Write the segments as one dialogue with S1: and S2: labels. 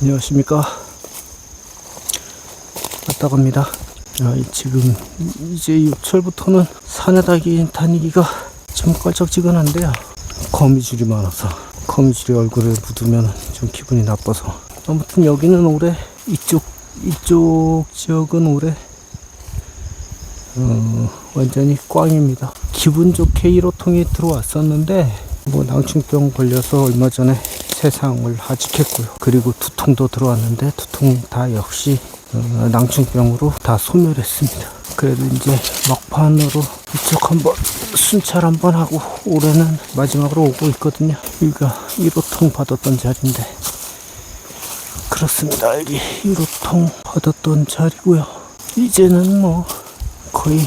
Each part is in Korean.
S1: 안녕하십니까. 왔다 갑니다. 아, 이- 지금 이제 요철부터는 산에 다기, 다니기가 좀 껄쩍지근한데요. 거미줄이 많아서 거미줄이 얼굴에 묻으면 좀 기분이 나빠서 아무튼 여기는 올해 이쪽 이쪽 지역은 올해 어, 완전히 꽝입니다. 기분 좋게 1호통이 들어왔었는데 뭐 낭충병 걸려서 얼마 전에 세상을 하직했고요. 그리고 두통도 들어왔는데 두통 다 역시 어, 낭충병으로 다 소멸했습니다. 그래도 이제 막판으로 이쪽 한번 순찰 한번 하고 올해는 마지막으로 오고 있거든요. 여기가 1호통 받았던 자리인데 그렇습니다. 여기 1호통 받았던 자리고요. 이제는 뭐 거의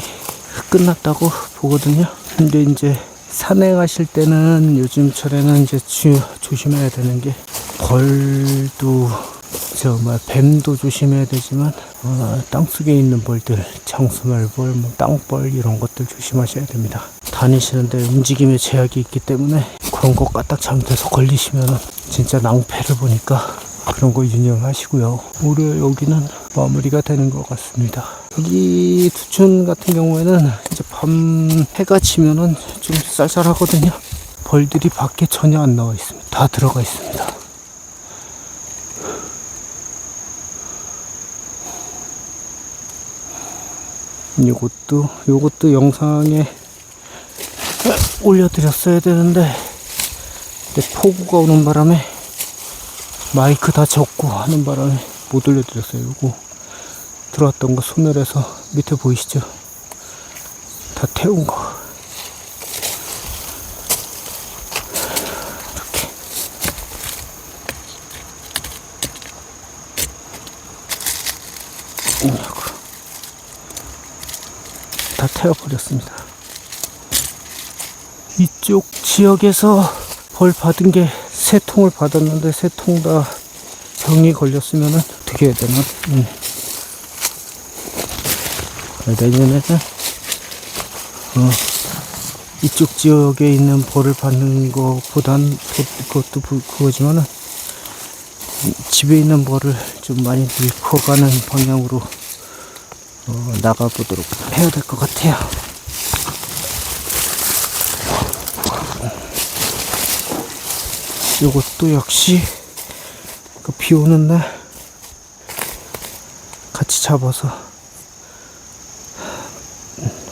S1: 끝났다고 보거든요. 근데 이제 산에 가실 때는 요즘철에는 이제 주, 조심해야 되는 게 벌도 저뭐 뱀도 조심해야 되지만 어, 땅속에 있는 벌들 장수말벌, 뭐 땅벌 이런 것들 조심하셔야 됩니다. 다니시는데 움직임에 제약이 있기 때문에 그런 거 까딱 잘못해서 걸리시면 진짜 낭패를 보니까 그런 거 유념하시고요. 올해 여기는 마무리가 되는 것 같습니다. 여기 두촌 같은 경우에는 이제 밤 해가 지면은 좀 쌀쌀하거든요. 벌들이 밖에 전혀 안 나와 있습니다. 다 들어가 있습니다. 요것도 요것도 영상에 올려드렸어야 되는데 폭우가 오는 바람에 마이크 다 접고 하는 바람에 못 올려드렸어요. 요거 들어왔던 거 소멸해서 밑에 보이시죠? 다 태운 거. 이렇게. 요거. 다 태워버렸습니다. 이쪽 지역에서 벌 받은 게 세 통을 받았는데 세 통 다 병이 걸렸으면 어떻게 해야 되나? 음. 내년에는 어, 이쪽 지역에 있는 벌을 받는 것보단 그- 그것도 부- 그거지만은 이 집에 있는 벌을 좀 많이 늙어가는 방향으로 어, 나가보도록 해야 될 것 같아요. 이것도 역시 그 비 오는 날 같이 잡아서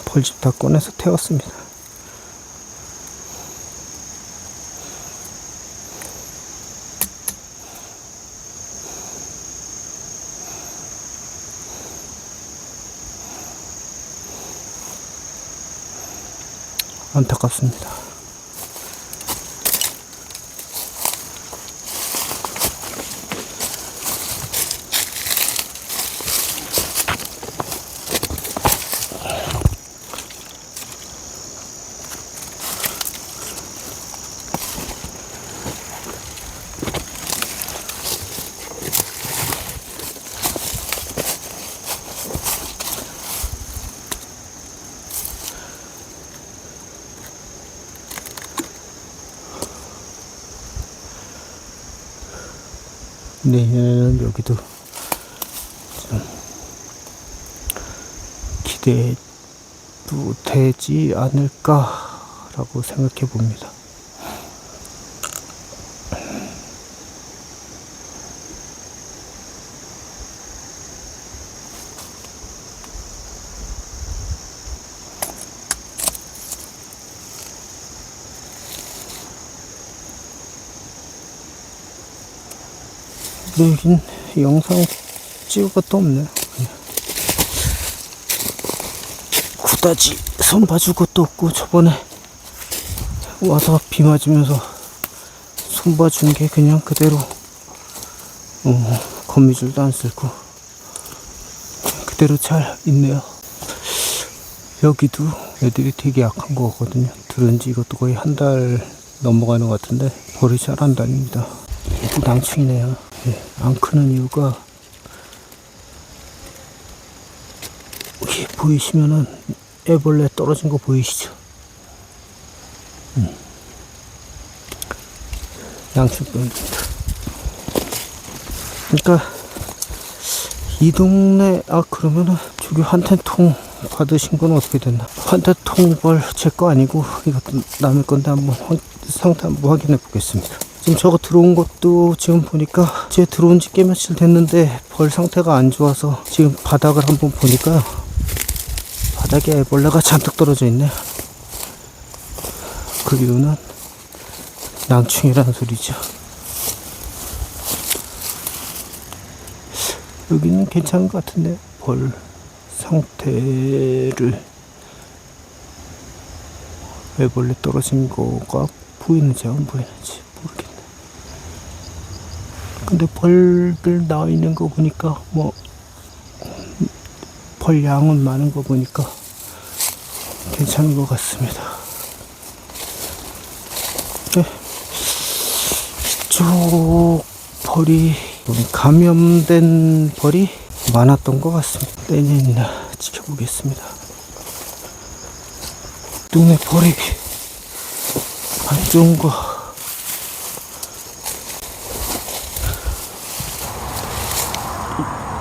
S1: 벌집 다 꺼내서 태웠습니다. 안타깝습니다. 내년에는 여기도 좀 기대도 되지 않을까라고 생각해 봅니다. 여긴 영상 찍을 것도 없네. 구다지 손 봐줄 것도 없고 저번에 와서 비 맞으면서 손 봐준 게 그냥 그대로 어, 거미줄도 안 쓸고 그대로 잘 있네요. 여기도 애들이 되게 약한 거 같거든요. 들은 지 이것도 거의 한 달 넘어가는 것 같은데 벌이 잘 안 다닙니다. 얘도 낭충이네요. 예, 안 크는 이유가 여기 보이시면은 애벌레 떨어진 거 보이시죠? 음. 양충병입니다. 그러니까 이 동네 아 그러면은 저기 한테통 받으신 건 어떻게 됐나? 한테통 벌 제 거 아니고 이것도 남의 건데 한번 확- 상태 한번 확인해 보겠습니다. 지금 저거 들어온 것도 지금 보니까 제 들어온 지 꽤 며칠 됐는데 벌 상태가 안 좋아서 지금 바닥을 한번 보니까 바닥에 애벌레가 잔뜩 떨어져 있네. 그 이유는 낭충이라는 소리죠. 여기는 괜찮은 것 같은데 벌 상태를 애벌레 떨어진 거가 보이는지 안 보이는지. 근데 벌들 나와 있는 거 보니까 뭐 벌 양은 많은 거 보니까 괜찮은 것 같습니다. 네. 이쪽 벌이 감염된 벌이 많았던 것 같습니다. 내년이나 지켜보겠습니다. 동네 벌이 안 좋은 거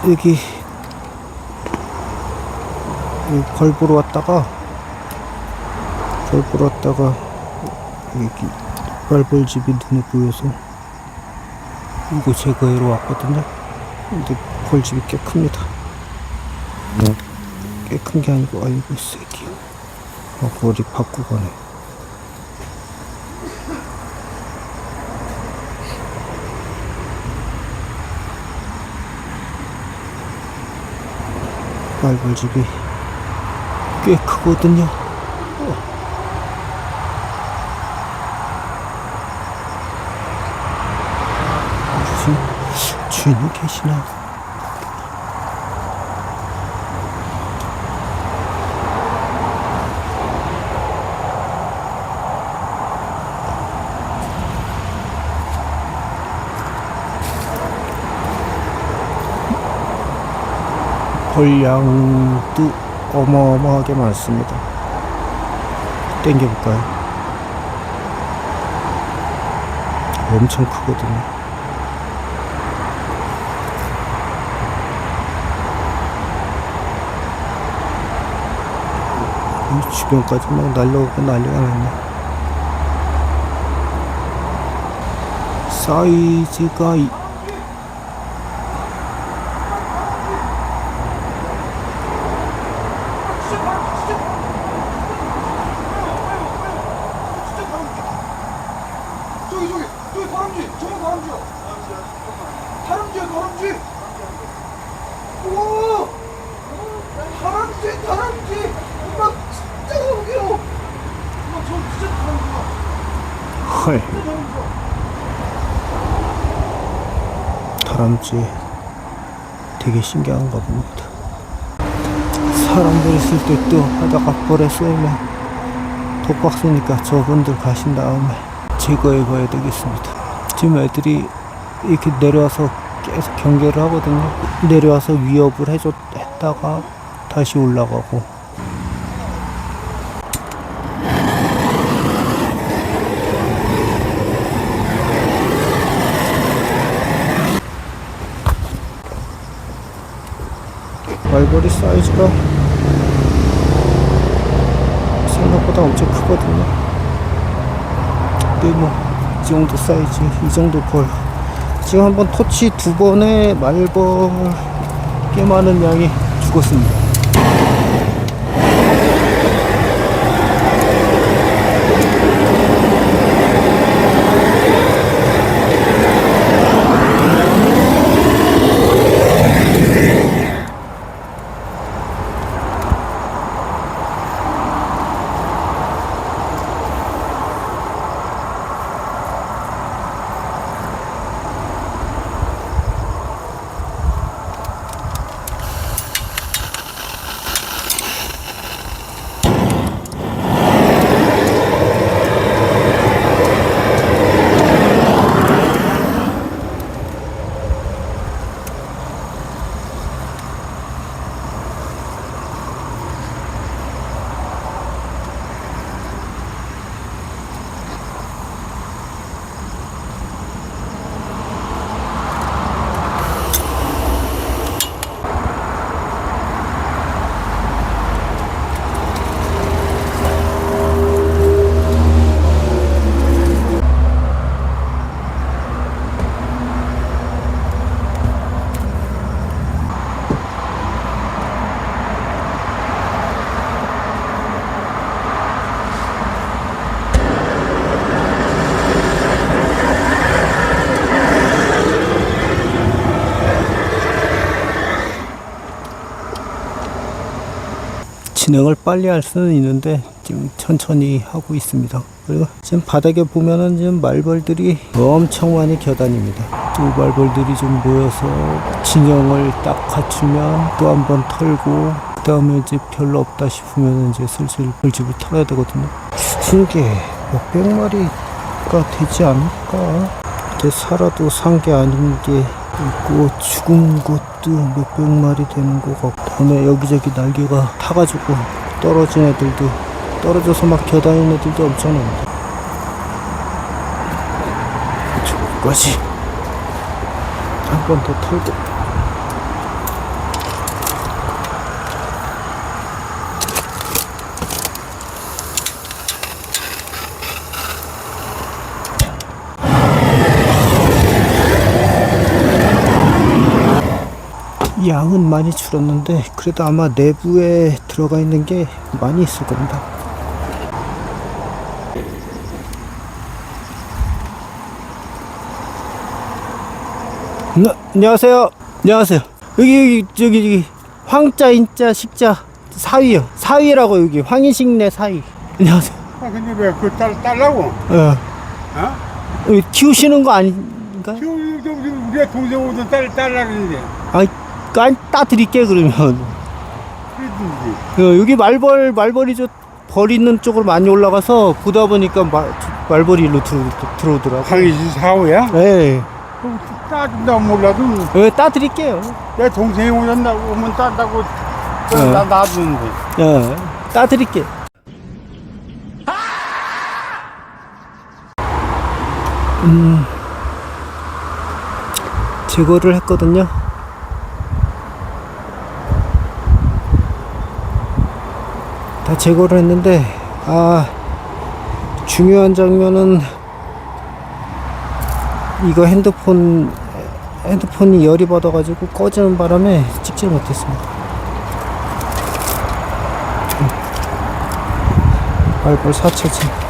S1: 여기 벌 보러 왔다가 벌 보러 왔다가 여기 벌벌집이 눈에 보여서 이거 제거하러 왔거든요. 근데 벌집이 꽤 큽니다. 꽤 큰 게 아니고 아이고 이 새끼. 어, 머리 바꾸고 가네. 말벌집이 꽤 크거든요. 어. 주인이 계시나? 벌량도 어마어마하게 많습니다. 땡겨볼까요? 엄청 크거든요. 이 주변까지 막 날라오고 난리가 났네. 사이즈가 이-
S2: 저기 저기 저기 다람쥐 저거 다람쥐야 다람쥐야 다람쥐 우와 다람쥐 다람쥐 엄마 진짜 다람쥐야 엄마 저 진짜 다람쥐야 다람쥐야
S1: 다람쥐 되게 신기한가 봅니다. 사람들 있을 때 또 하다가 벌에 쏘이면 독박쓰니까 저분들 가신 다음에 제거해 봐야 되겠습니다. 지금 애들이 이렇게 내려와서 계속 경계를 하거든요. 내려와서 위협을 해줬, 했다가 다시 올라가고. 말벌이 사이즈가 생각보다 엄청 크거든요. 근데 뭐, 이 정도 사이즈, 이 정도 벌. 지금 한번 토치 두 번에 말벌 꽤 많은 양이 죽었습니다. 진행을 빨리 할 수는 있는데 지금 천천히 하고 있습니다. 그리고 지금 바닥에 보면은 지금 말벌들이 엄청 많이 겨다닙니다. 또 말벌들이 좀 모여서 진영을 딱 갖추면 또 한 번 털고 그 다음에 이제 별로 없다 싶으면 이제 슬슬 벌집을 털어야 되거든요. 죽은 게 몇백 마리가 되지 않을까? 이게 살아도 산 게 아닌 게 있고 죽은 것 도 몇백 마리 되는 것 같고 그다음에 여기저기 날개가 타가지고 떨어진 애들도 떨어져서 막 겨다니는 애들도 엄청납니다 저거까지. 한 번 더 털고 양은 많이 줄었는데 그래도 아마 내부에 들어가 있는 게 많이 있을 겁니다. 네, 안녕하세요. 안녕하세요. 여기 여기 저기 여기 황자 인자 식자 사위요. 사위라고 여기 황인식내 사위. 안녕하세요.
S2: 아, 근데 왜그 딸, 딸라고?
S1: 어.
S2: 어?
S1: 여기 키우시는 거
S2: 지금, 지금 우리가 동생 오던 딸, 딸라 그러는데.
S1: 아 니, 아니 따드릴게 그러면. 어, 여기 말벌 말벌이 저벌 있는 쪽으로 많이 올라가서 보다 보니까 마, 말벌이 일로 들어, 들어오더라고.
S2: 강희지 사오야?
S1: 네.
S2: 그럼 따준다 몰라도
S1: 네, 따 드릴게요.
S2: 내 동생이 오셨다고 오면 딴다고
S1: 네.
S2: 나 놔두는데.
S1: 네, 따 드릴게. 음, 제거를 했거든요. 다 제거를 했는데, 아, 중요한 장면은 이거 핸드폰, 핸드폰이 열이 받아가지고 꺼지는 바람에 찍지 못했습니다. 말벌 사체지.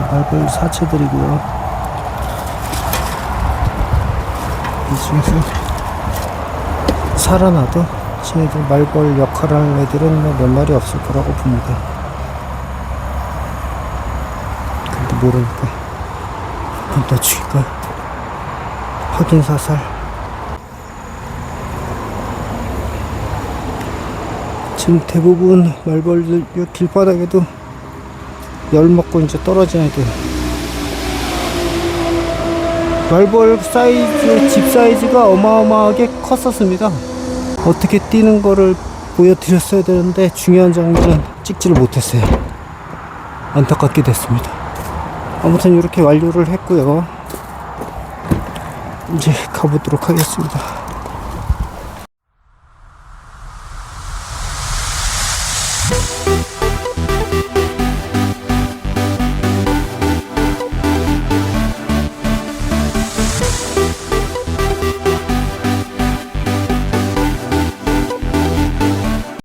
S1: 말벌 사체들이고요. 이 중에서 살아나도 쟤네들 말벌 역할을 하는 애들은 뭐몇 마리 없을 거라고 봅니다. 근데 모르니까 한번더 죽일까? 확인 사살. 지금 대부분 말벌들 이 길바닥에도 열 먹고 이제 떨어진 애들. 말벌 사이즈, 집 사이즈가 어마어마하게 컸었습니다. 어떻게 뛰는 거를 보여드렸어야 되는데 중요한 장면은 찍지를 못했어요. 안타깝게 됐습니다. 아무튼 이렇게 완료를 했고요. 이제 가보도록 하겠습니다.